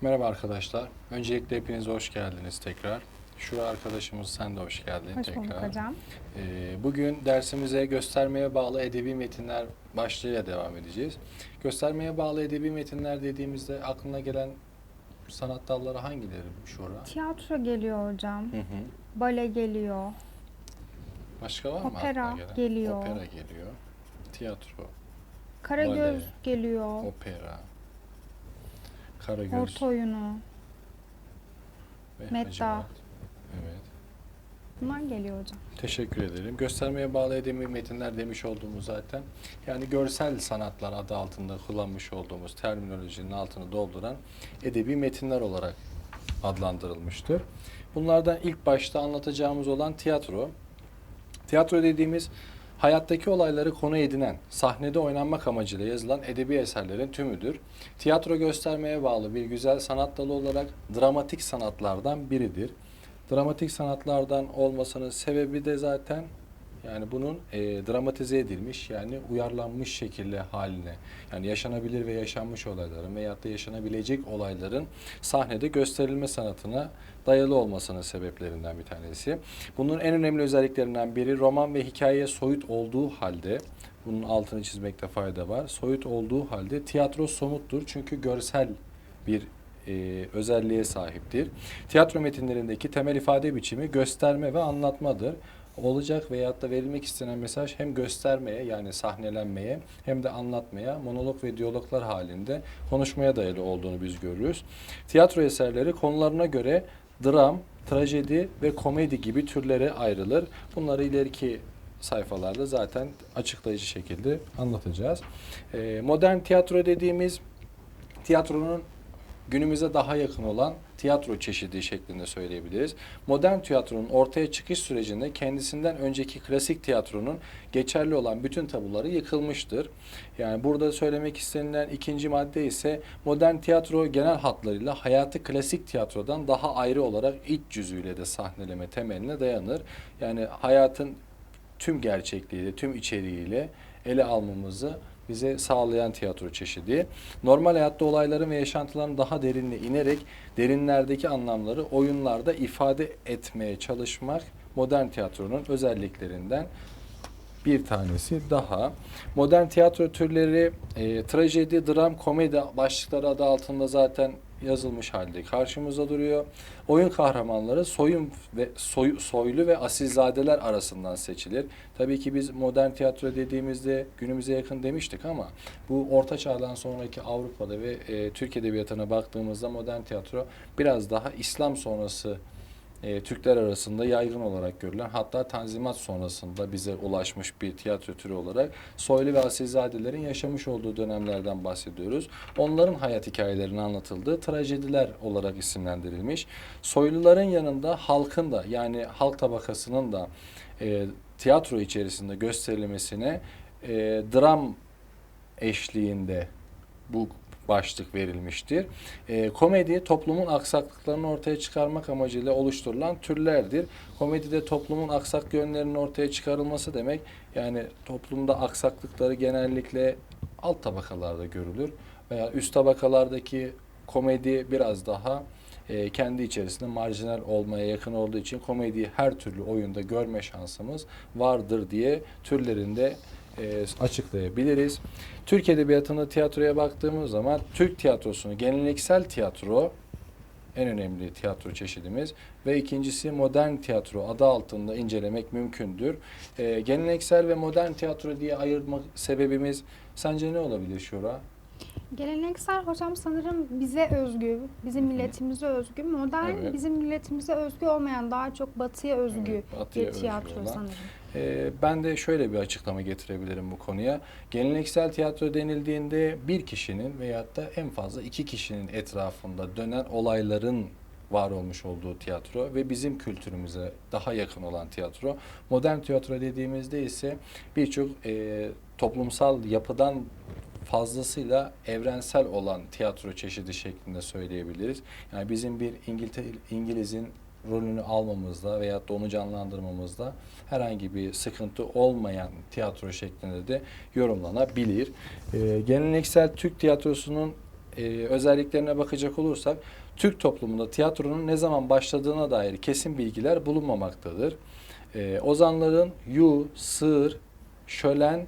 Merhaba arkadaşlar. Öncelikle hepiniz hoş geldiniz tekrar. Şura arkadaşımız sen de hoş geldin Hoş tekrar. bulduk hocam. Ee, bugün dersimize göstermeye bağlı edebi metinler başlığıyla devam edeceğiz. Göstermeye bağlı edebi metinler dediğimizde aklına gelen sanat dalları hangileri Şura? Tiyatro geliyor hocam. Hı hı. Bale geliyor. Başka var mı Opera gelen? geliyor. Opera geliyor. Tiyatro, Karagöz Bale. geliyor. opera, Karagöz Orta oyunu. Medda. Evet. Bunlar geliyor hocam. Teşekkür ederim. Göstermeye bağlı edebi metinler demiş olduğumuz zaten. Yani görsel sanatlar adı altında kullanmış olduğumuz terminolojinin altını dolduran edebi metinler olarak adlandırılmıştır. Bunlardan ilk başta anlatacağımız olan tiyatro. Tiyatro dediğimiz hayattaki olayları konu edinen, sahnede oynanmak amacıyla yazılan edebi eserlerin tümüdür. Tiyatro göstermeye bağlı bir güzel sanat dalı olarak dramatik sanatlardan biridir. Dramatik sanatlardan olmasının sebebi de zaten yani bunun e, dramatize edilmiş yani uyarlanmış şekilde haline yani yaşanabilir ve yaşanmış olayların veyahut da yaşanabilecek olayların sahnede gösterilme sanatına dayalı olmasının sebeplerinden bir tanesi. Bunun en önemli özelliklerinden biri roman ve hikayeye soyut olduğu halde bunun altını çizmekte fayda var. Soyut olduğu halde tiyatro somuttur çünkü görsel bir e, özelliğe sahiptir. Tiyatro metinlerindeki temel ifade biçimi gösterme ve anlatmadır. Olacak veyahut da verilmek istenen mesaj hem göstermeye yani sahnelenmeye hem de anlatmaya, monolog ve diyaloglar halinde konuşmaya dayalı olduğunu biz görürüz. Tiyatro eserleri konularına göre dram, trajedi ve komedi gibi türlere ayrılır. Bunları ileriki sayfalarda zaten açıklayıcı şekilde anlatacağız. E, modern tiyatro dediğimiz tiyatronun günümüze daha yakın olan tiyatro çeşidi şeklinde söyleyebiliriz. Modern tiyatronun ortaya çıkış sürecinde kendisinden önceki klasik tiyatronun geçerli olan bütün tabuları yıkılmıştır. Yani burada söylemek istenilen ikinci madde ise modern tiyatro genel hatlarıyla hayatı klasik tiyatrodan daha ayrı olarak iç cüzüyle de sahneleme temeline dayanır. Yani hayatın tüm gerçekliğiyle, tüm içeriğiyle ele almamızı bize sağlayan tiyatro çeşidi. Normal hayatta olayların ve yaşantıların daha derinine inerek derinlerdeki anlamları oyunlarda ifade etmeye çalışmak modern tiyatronun özelliklerinden bir tanesi daha. Modern tiyatro türleri e, trajedi, dram, komedi başlıkları adı altında zaten yazılmış halde karşımıza duruyor. Oyun kahramanları soyun ve soy, soylu ve asilzadeler arasından seçilir. Tabii ki biz modern tiyatro dediğimizde günümüze yakın demiştik ama bu orta çağdan sonraki Avrupa'da ve e, Türk edebiyatına baktığımızda modern tiyatro biraz daha İslam sonrası e, Türkler arasında yaygın olarak görülen hatta Tanzimat sonrasında bize ulaşmış bir tiyatro türü olarak soylu ve asilzadelerin yaşamış olduğu dönemlerden bahsediyoruz. Onların hayat hikayelerinin anlatıldığı trajediler olarak isimlendirilmiş. Soyluların yanında halkın da yani halk tabakasının da e, tiyatro içerisinde gösterilmesine e, dram eşliğinde bu başlık verilmiştir. E, komedi toplumun aksaklıklarını ortaya çıkarmak amacıyla oluşturulan türlerdir. Komedide toplumun aksak yönlerinin ortaya çıkarılması demek yani toplumda aksaklıkları genellikle alt tabakalarda görülür veya üst tabakalardaki komedi biraz daha e, kendi içerisinde marjinal olmaya yakın olduğu için komediyi her türlü oyunda görme şansımız vardır diye türlerinde e, açıklayabiliriz. Türk Edebiyatı'nda tiyatroya baktığımız zaman Türk tiyatrosunu geleneksel tiyatro en önemli tiyatro çeşidimiz ve ikincisi modern tiyatro adı altında incelemek mümkündür. E, geleneksel ve modern tiyatro diye ayırmak sebebimiz sence ne olabilir Şura? Geleneksel hocam sanırım bize özgü, bizim milletimize özgü. Modern Evet. bizim milletimize özgü olmayan daha çok batıya özgü Evet, batıya bir özgü tiyatro olan. sanırım. Ee, ben de şöyle bir açıklama getirebilirim bu konuya. Geleneksel tiyatro denildiğinde bir kişinin veyahut da en fazla iki kişinin etrafında dönen olayların var olmuş olduğu tiyatro ve bizim kültürümüze daha yakın olan tiyatro. Modern tiyatro dediğimizde ise birçok e, toplumsal yapıdan fazlasıyla evrensel olan tiyatro çeşidi şeklinde söyleyebiliriz. Yani bizim bir İngiltere, İngiliz'in rolünü almamızda veyahut da onu canlandırmamızda herhangi bir sıkıntı olmayan tiyatro şeklinde de yorumlanabilir. Ee, geleneksel Türk tiyatrosunun e, özelliklerine bakacak olursak Türk toplumunda tiyatronun ne zaman başladığına dair kesin bilgiler bulunmamaktadır. E, ozanların yu, sığır, şölen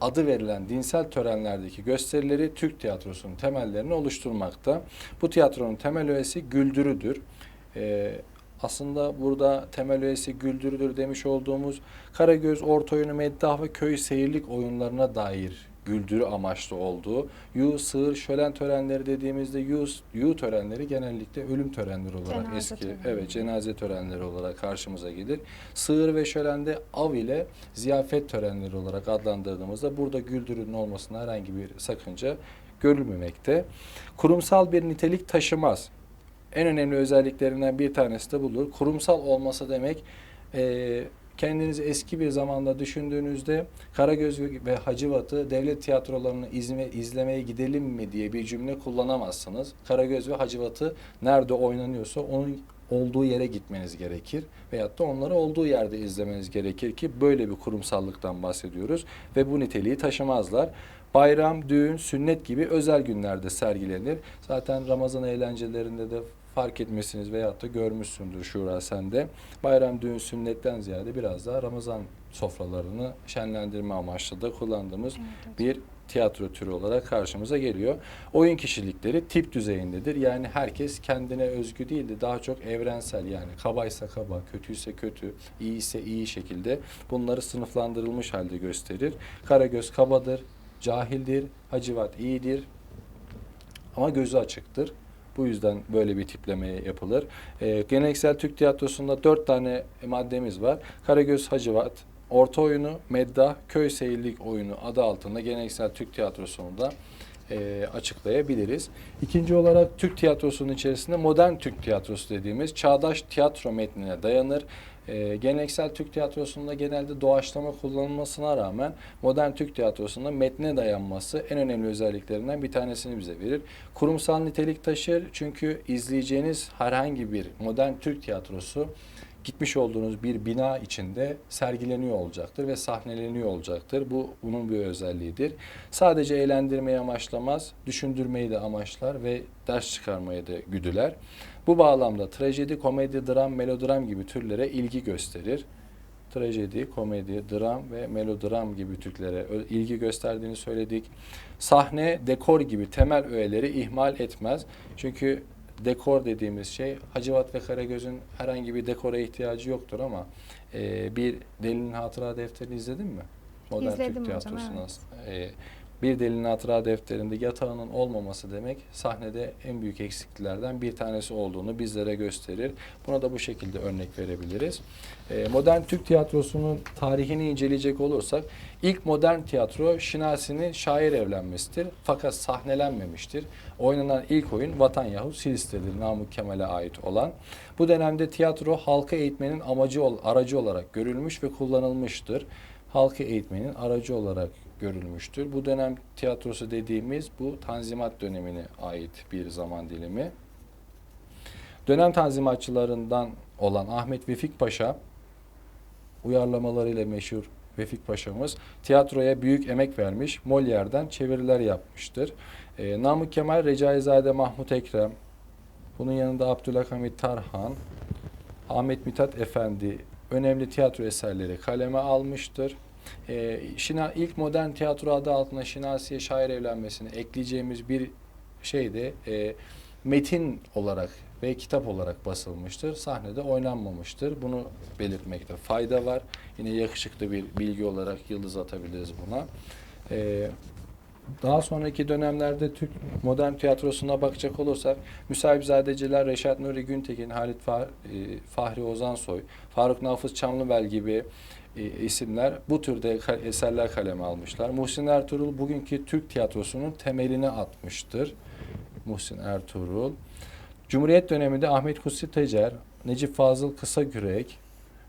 adı verilen dinsel törenlerdeki gösterileri Türk tiyatrosunun temellerini oluşturmakta. Bu tiyatronun temel öğesi güldürüdür. E, aslında burada temel öğesi güldürüdür demiş olduğumuz Karagöz, orta oyunu, meddah ve köy seyirlik oyunlarına dair güldürü amaçlı olduğu, yu, sığır, şölen törenleri dediğimizde yu, yu törenleri genellikle ölüm törenleri olarak Cenaze eski, törenleri. evet cenaze törenleri olarak karşımıza gelir. Sığır ve şölende av ile ziyafet törenleri olarak adlandırdığımızda burada güldürünün olmasına herhangi bir sakınca görülmemekte. Kurumsal bir nitelik taşımaz. En önemli özelliklerinden bir tanesi de budur. Kurumsal olması demek e, kendinizi eski bir zamanda düşündüğünüzde Karagöz ve Hacivat'ı devlet tiyatrolarını izme, izlemeye gidelim mi diye bir cümle kullanamazsınız. Karagöz ve Hacivat'ı nerede oynanıyorsa onun olduğu yere gitmeniz gerekir. Veyahut da onları olduğu yerde izlemeniz gerekir ki böyle bir kurumsallıktan bahsediyoruz ve bu niteliği taşımazlar. Bayram, düğün, sünnet gibi özel günlerde sergilenir. Zaten Ramazan eğlencelerinde de fark etmesiniz veyahut da görmüşsündür Şura sen de. Bayram, düğün, sünnetten ziyade biraz daha Ramazan sofralarını şenlendirme amaçlı da kullandığımız bir tiyatro türü olarak karşımıza geliyor. Oyun kişilikleri tip düzeyindedir. Yani herkes kendine özgü değil de daha çok evrensel yani kabaysa kaba, kötüyse kötü, iyiyse iyi şekilde bunları sınıflandırılmış halde gösterir. Karagöz kabadır, cahildir, Hacivat iyidir ama gözü açıktır. Bu yüzden böyle bir tipleme yapılır. Ee, geleneksel Türk tiyatrosunda dört tane maddemiz var. Karagöz Hacivat, orta oyunu, meddah, köy seyirlik oyunu adı altında geleneksel Türk tiyatrosunu da e, açıklayabiliriz. İkinci olarak Türk tiyatrosunun içerisinde modern Türk tiyatrosu dediğimiz çağdaş tiyatro metnine dayanır. E, geleneksel Türk tiyatrosunda genelde doğaçlama kullanılmasına rağmen modern Türk tiyatrosunda metne dayanması en önemli özelliklerinden bir tanesini bize verir. Kurumsal nitelik taşır çünkü izleyeceğiniz herhangi bir modern Türk tiyatrosu gitmiş olduğunuz bir bina içinde sergileniyor olacaktır ve sahneleniyor olacaktır. Bu bunun bir özelliğidir. Sadece eğlendirmeyi amaçlamaz, düşündürmeyi de amaçlar ve ders çıkarmayı da güdüler. Bu bağlamda trajedi, komedi, dram, melodram gibi türlere ilgi gösterir. Trajedi, komedi, dram ve melodram gibi türlere ilgi gösterdiğini söyledik. Sahne, dekor gibi temel öğeleri ihmal etmez. Çünkü dekor dediğimiz şey Hacivat ve Karagöz'ün herhangi bir dekora ihtiyacı yoktur ama e, bir delinin hatıra defterini izledin mi? Modern İzledim Türk hocam, tiyatrosunu evet. E, bir delinin hatıra defterinde yatağının olmaması demek sahnede en büyük eksikliklerden bir tanesi olduğunu bizlere gösterir. Buna da bu şekilde örnek verebiliriz. E, modern Türk tiyatrosunun tarihini inceleyecek olursak ilk modern tiyatro Şinasi'nin şair evlenmesidir fakat sahnelenmemiştir. Oynanan ilk oyun Vatan Yahut Silis'tedir Namık Kemal'e ait olan. Bu dönemde tiyatro halka eğitmenin amacı aracı olarak görülmüş ve kullanılmıştır. Halka eğitmenin aracı olarak görülmüştür. Bu dönem tiyatrosu dediğimiz bu Tanzimat dönemine ait bir zaman dilimi. Dönem tanzimatçılarından olan Ahmet Vefik Paşa uyarlamalarıyla meşhur Vefik Paşa'mız tiyatroya büyük emek vermiş, Molière'den çeviriler yapmıştır. Ee, Namık Kemal, Recaizade Mahmut Ekrem, bunun yanında Abdülhamit Tarhan, Ahmet Mithat Efendi önemli tiyatro eserleri kaleme almıştır. Ee, Şina, ilk modern tiyatro adı altında Şinasiye şair evlenmesini ekleyeceğimiz bir şey de e, metin olarak ve kitap olarak basılmıştır. Sahnede oynanmamıştır. Bunu belirtmekte fayda var. Yine yakışıklı bir bilgi olarak yıldız atabiliriz buna. Ee, daha sonraki dönemlerde Türk modern tiyatrosuna bakacak olursak Müsahibzadeciler, Reşat Nuri Güntekin, Halit Fah- e, Fahri Ozansoy, Faruk Nafız Çamlıbel gibi e, isimler bu türde eserler kaleme almışlar. Muhsin Ertuğrul bugünkü Türk tiyatrosunun temelini atmıştır. Muhsin Ertuğrul. Cumhuriyet döneminde Ahmet Kutsi Tecer, Necip Fazıl Kısakürek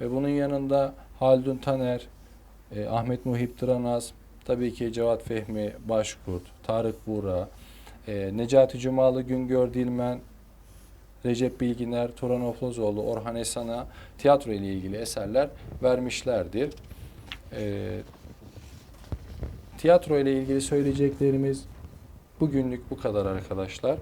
ve bunun yanında Haldun Taner, e, Ahmet Muhip Dıranaz, tabii ki Cevat Fehmi Başkurt, Tarık Buğra, e, Necati Cumalı Güngör Dilmen, Recep Bilginer, Turan Oflozoğlu, Orhan Esan'a tiyatro ile ilgili eserler vermişlerdir. E, tiyatro ile ilgili söyleyeceklerimiz Bugünlük bu kadar arkadaşlar.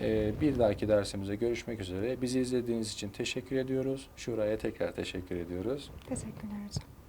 Ee, bir dahaki dersimize görüşmek üzere. Bizi izlediğiniz için teşekkür ediyoruz. Şuraya tekrar teşekkür ediyoruz. Teşekkürler hocam.